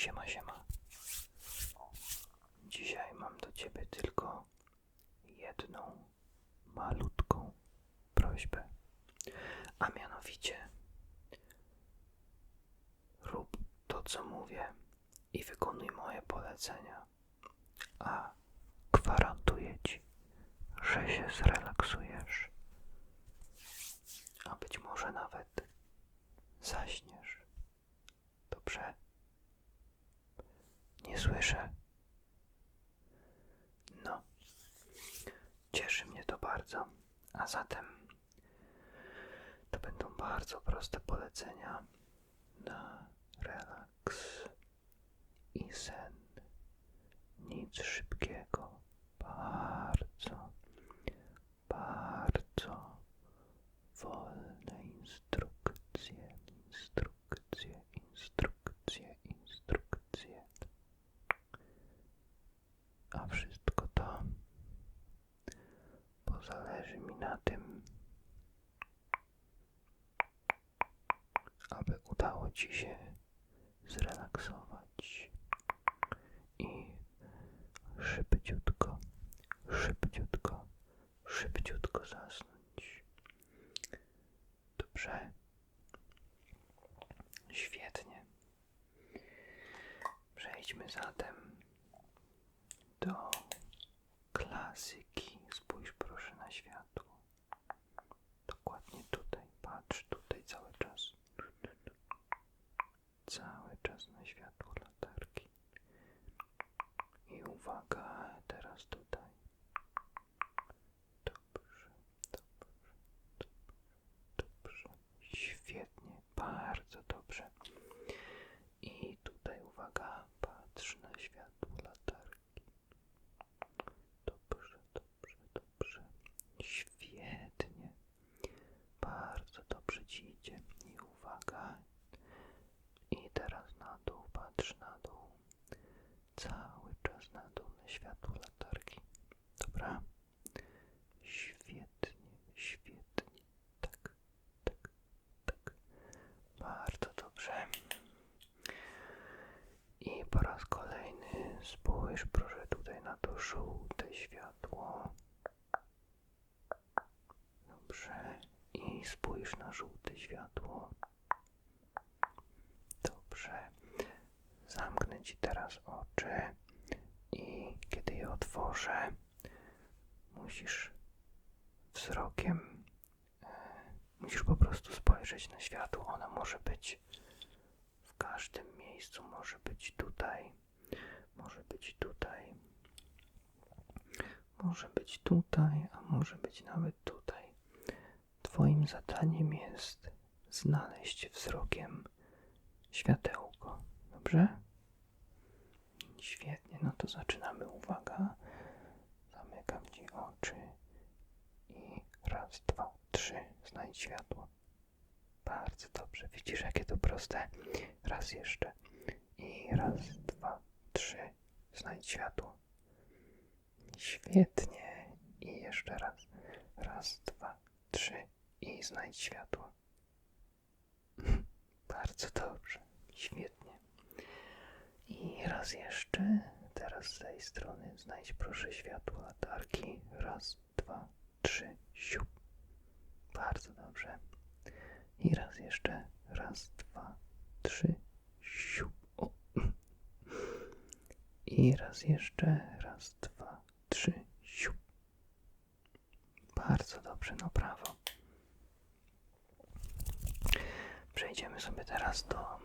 Siema, siema. Dzisiaj mam do ciebie tylko jedną malutką prośbę. A mianowicie rób to, co mówię i wykonuj moje polecenia. A gwarantuję ci, że się zrelaksujesz. A być może nawet zaśniesz. Dobrze? Słyszę. No. Cieszy mnie to bardzo. A zatem to będą bardzo proste polecenia na relaks i sen. Nic szybkiego. Bardzo wolne instrukcje, instrukcje, instrukcje, instrukcje. A wszystko to, bo zależy mi na tym, aby udało Ci się zrelaksować i szybciutko, szybciutko, szybciutko zasnąć. Dobrze? Świetnie. Przejdźmy zatem do klasyki. Spójrz proszę na światło. Dokładnie tutaj. Patrz tutaj cały czas. Cały czas na światło latarki. I uwaga, teraz tutaj. Dobrze, dobrze, dobrze, dobrze. Świetnie, bardzo dobrze. I tutaj uwaga, patrz na światło latarki. Dobrze, dobrze, dobrze. Świetnie. Bardzo dobrze ci idzie. I uwaga. I teraz na dół, patrz na dół. Cały czas na dół na światło latarki. Dobra? Świetnie, świetnie. Tak, tak, tak. Bardzo dobrze. I po raz kolejny spójrz proszę tutaj na to żółte światło. Dobrze. I spójrz na żółte światło. Dobrze. Zamknę ci teraz oczy i kiedy je otworzę, musisz wzrokiem, e, musisz po prostu spojrzeć na światło. Ono może być w każdym miejscu, może być tutaj, może być tutaj, może być tutaj, a może być nawet tutaj. Twoim zadaniem jest znaleźć wzrokiem światełko. Dobrze? Świetnie, no to zaczynamy. Uwaga. Oczy i raz, dwa, trzy. Znajdź światło. Bardzo dobrze. Widzisz, jakie to proste. Raz jeszcze. I raz, dwa, trzy. Znajdź światło. Świetnie. I jeszcze raz. Raz, dwa, trzy. I znajdź światło. Bardzo dobrze. Świetnie. I raz jeszcze. Teraz z tej strony znajdź proszę światło latarki. Raz, dwa, trzy. Siup. Bardzo dobrze. I raz jeszcze. Raz, dwa, trzy. Siup. O. I raz jeszcze. Raz, dwa, trzy. Siup. Bardzo dobrze. No prawo. Przejdziemy sobie teraz do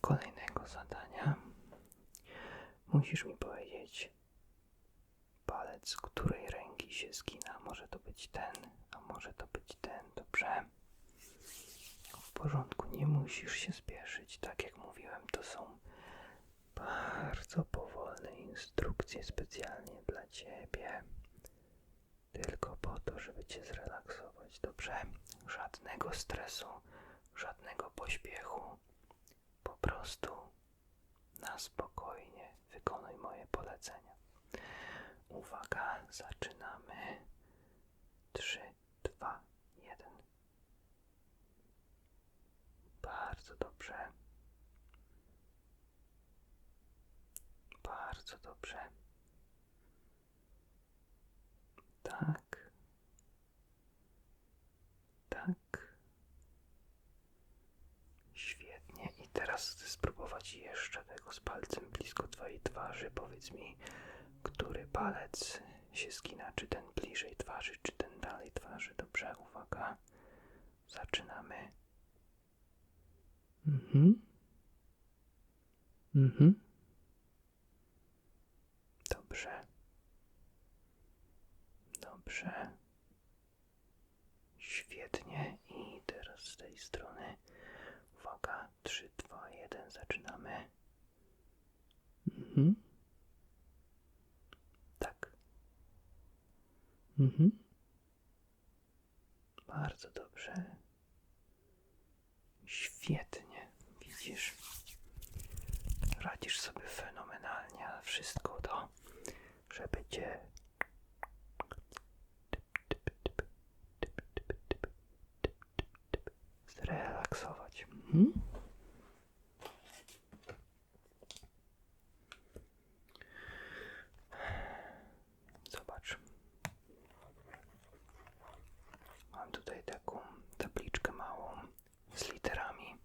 kolejnego zadania. Musisz mi powiedzieć palec, której ręki się zgina. Może to być ten, a może to być ten, dobrze? W porządku, nie musisz się spieszyć. Tak jak mówiłem, to są bardzo powolne instrukcje specjalnie dla ciebie. Tylko po to, żeby cię zrelaksować, dobrze? Żadnego stresu, żadnego pośpiechu. Po prostu na spokojnie wykonuj moje polecenia. Uwaga, zaczynamy. 3, 2, 1. Bardzo dobrze. Bardzo dobrze. Tak. Chcę spróbować jeszcze tego z palcem blisko twojej twarzy. Powiedz mi, który palec się skina? Czy ten bliżej twarzy, czy ten dalej twarzy? Dobrze, uwaga. Zaczynamy. Mhm. Mhm. Dobrze. Dobrze. Świetnie. I teraz z tej strony. Uwaga. 3, 2, 1. Zaczynamy. Mhm. Tak. Mhm. Bardzo dobrze. Świetnie. Widzisz? Radzisz sobie fenomenalnie, a wszystko to, żeby cię zrelaksować. Mhm. Zobacz. Mam tutaj taką tabliczkę małą z literami.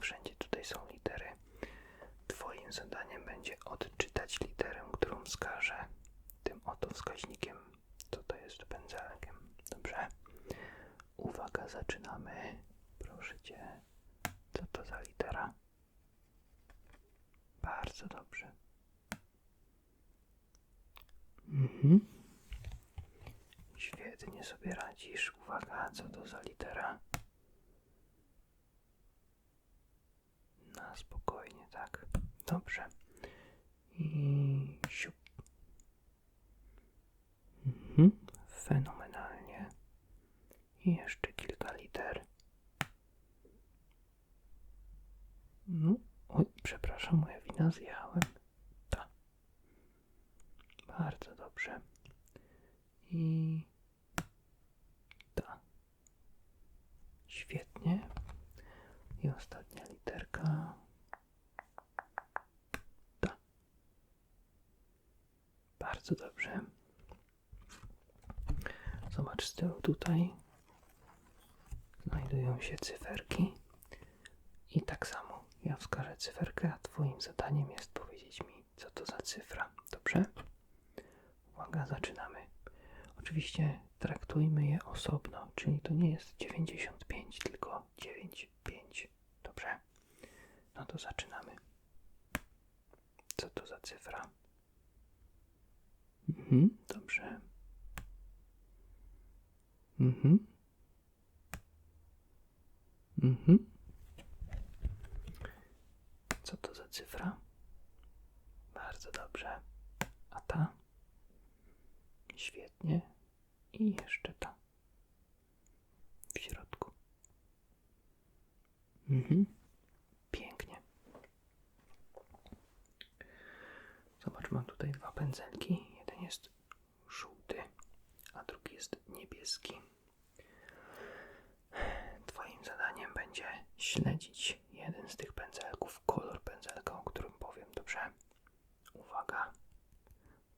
Wszędzie tutaj są litery. Twoim zadaniem będzie odczytać literę, którą wskażę tym oto wskaźnikiem, co to jest pędzelkiem. Dobrze? Uwaga, zaczynamy. Proszę cię. Co to za litera? Bardzo dobrze. Mhm. Świetnie sobie radzisz. Uwaga, co to za litera? Na spokojnie, tak. Dobrze. I siup. Mhm. Fenomenalnie. I jeszcze kilka liter. No, oj, przepraszam, moja wina, zjechałem. Tak. Bardzo dobrze. I ta. Świetnie. I ostatnia literka. Ta. Bardzo dobrze. Zobacz z tyłu tutaj. Znajdują się cyferki. I tak samo ja wskażę cyferkę, a Twoim zadaniem jest powiedzieć mi, co to za cyfra. Dobrze? Uwaga, zaczynamy. Oczywiście traktujmy je osobno, czyli to nie jest 95, tylko 9, 5. Dobrze? No to zaczynamy. Co to za cyfra? Mhm, dobrze. Mhm. Mhm. Co to za cyfra? Bardzo dobrze. A ta? Świetnie. I jeszcze ta. W środku. Mhm. Pięknie. Zobacz, mam tutaj dwa pędzelki. Jeden jest żółty, a drugi jest niebieski. Twoim zadaniem będzie śledzić jeden z tych pędzelków, kolor pędzelka, o którym powiem, dobrze? Uwaga.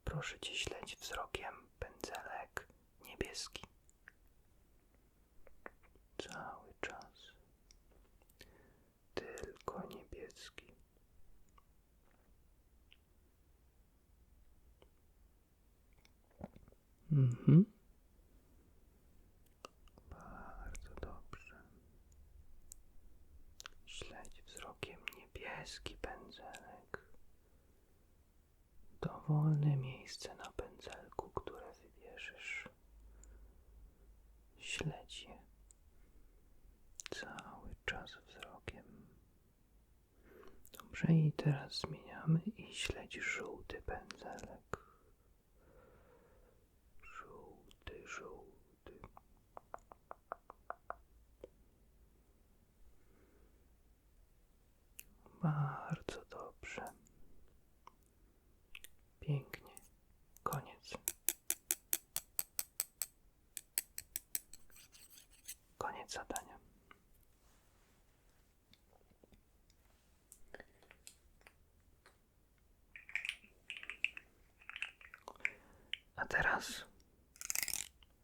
Proszę cię śledź wzrokiem pędzelek niebieski. Cały czas. Tylko niebieski. Mhm. Bardzo dobrze. Śledź wzrokiem niebieski pędzelek. Dowolne miejsce na pędzelku, które wybierzesz. Śledź je cały czas wzrokiem. Dobrze, i teraz zmieniamy i śledź żółty pędzelek. Żółty, żółty. Bardzo dobrze. Pięknie. Koniec. Koniec zadania.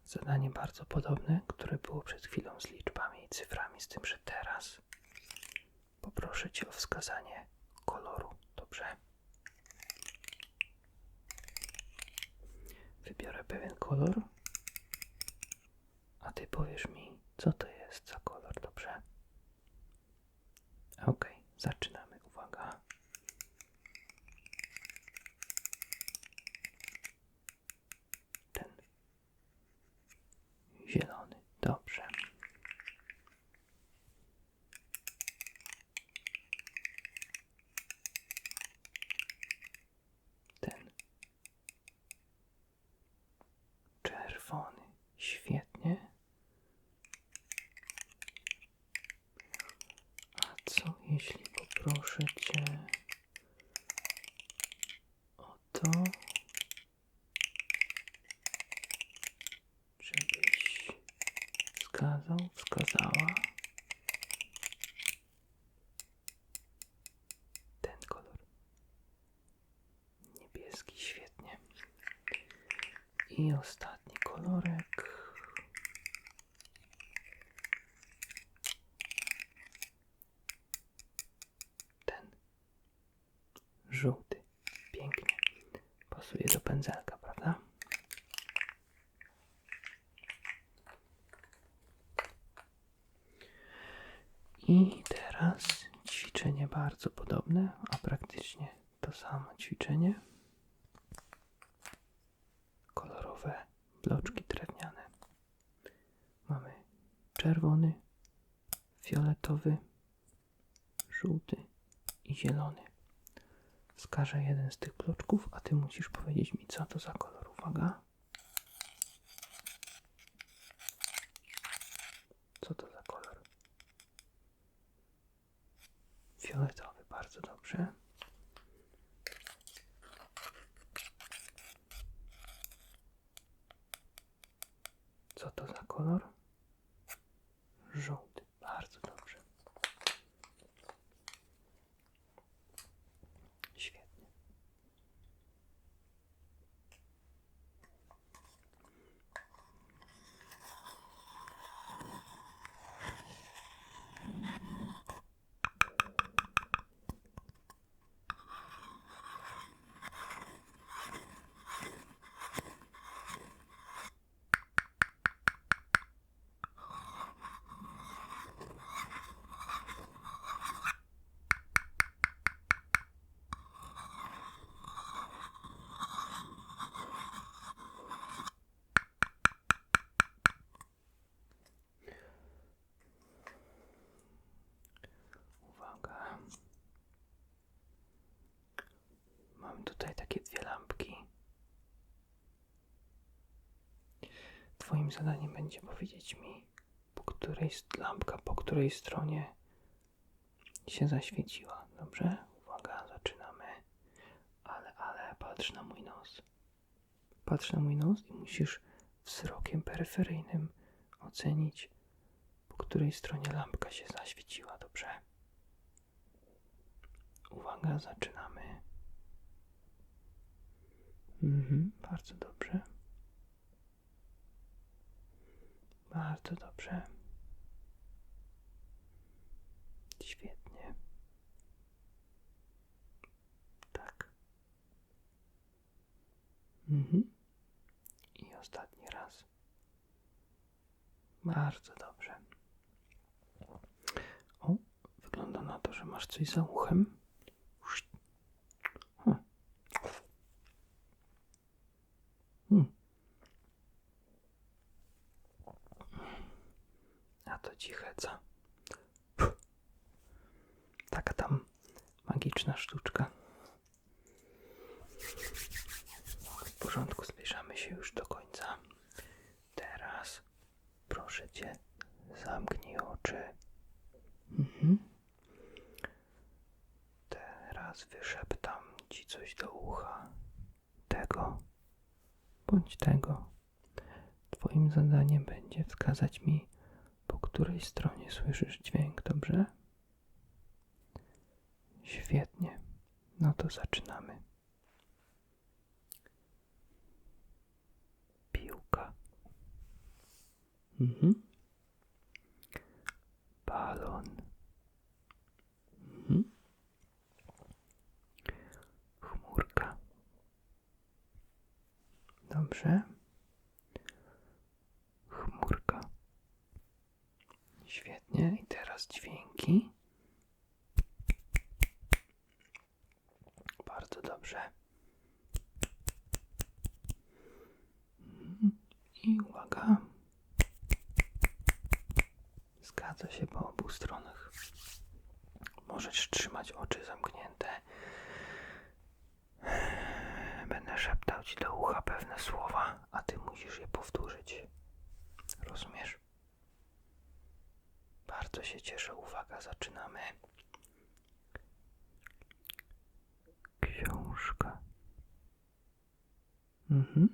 Zadanie bardzo podobne, które było przed chwilą z liczbami i cyframi, z tym, że teraz poproszę Cię o wskazanie koloru. Dobrze? Wybiorę pewien kolor, a Ty powiesz mi, co to jest za kolor. Dobrze? Ok, zaczynamy. Uwaga. Ten zielony. Dobrze. Ten czerwony. Świetnie. A co jeśli poproszę cię o to, żebyś wskazał, wskazała ten kolor. Niebieski, świetnie. I ostatni kolorek. Ten żółty. Pięknie. Pasuje do pędzelka, prawda? I teraz ćwiczenie bardzo podobne, a praktycznie to samo ćwiczenie. Bloczki drewniane. Mamy czerwony, fioletowy, żółty i zielony. Wskażę jeden z tych bloczków, a ty musisz powiedzieć mi, co to za kolor. Uwaga. Co to za kolor? Fioletowy, bardzo dobrze. Co to za kolor? Żółty, bardzo dobrze. Świetnie. Uwaga. Mam tutaj takie dwie lampki. Twoim zadaniem będzie powiedzieć mi, po której lampka, po której stronie się zaświeciła. Dobrze? Uwaga, zaczynamy. Ale, ale, patrz na mój nos. Patrz na mój nos i musisz wzrokiem peryferyjnym ocenić, po której stronie lampka się zaświeciła. Dobrze? Uwaga, zaczynamy. Mhm, bardzo dobrze. Bardzo dobrze. Świetnie. Tak. Mhm. I ostatni raz. Bardzo dobrze. O, wygląda na to, że masz coś za uchem. Hmm. Hmm. A to cicheca. Puh. Taka tam magiczna sztuczka. W porządku, zbliżamy się już do końca. Teraz proszę cię, zamknij oczy. Mhm. Teraz wyszeptam ci coś do ucha. Tego bądź tego. Twoim zadaniem będzie wskazać mi, której stronie słyszysz dźwięk, dobrze? Świetnie. No to zaczynamy. Piłka. Mhm. Balon. Mhm. Chmurka. Dobrze. Teraz dźwięki. Bardzo dobrze. Mhm. I uwaga. Zgadza się po obu stronach. Możesz trzymać oczy zamknięte. Będę szeptał ci do ucha pewne słowa, a ty musisz je powtórzyć. Rozumiesz? Bardzo się cieszę. Uwaga, zaczynamy. Książka. Mhm.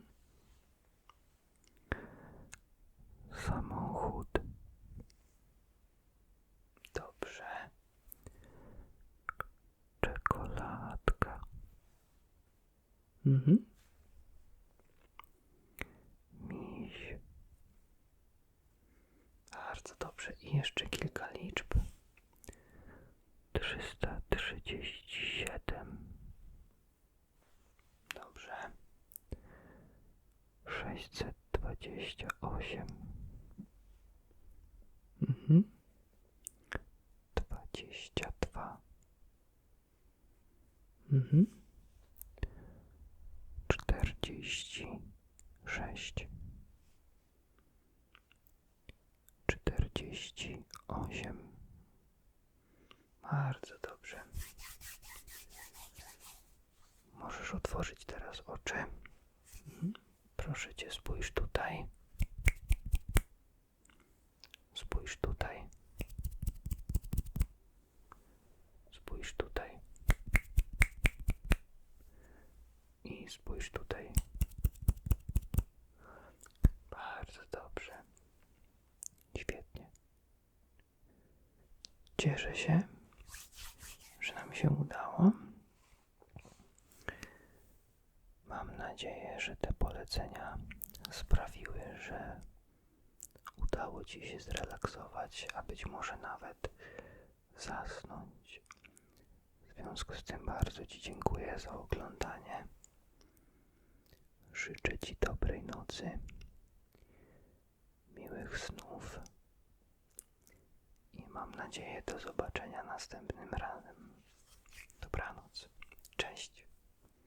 Samochód. Dobrze. Czekoladka. Mhm. Dobrze, i jeszcze kilka liczb. 337. Dobrze. 628. Czterdzieści osiem. Bardzo dobrze. Możesz otworzyć teraz oczy. Mhm. Proszę cię, spójrz tutaj. Spójrz tutaj. Spójrz tutaj. I spójrz tutaj. Bardzo dobrze. Świetnie. Cieszę się, że nam się udało. Mam nadzieję, że te polecenia sprawiły, że udało Ci się zrelaksować, a być może nawet zasnąć. W związku z tym bardzo Ci dziękuję za oglądanie. Życzę Ci dobrej nocy, miłych snów Mam nadzieję do zobaczenia następnym razem. Dobranoc. Cześć.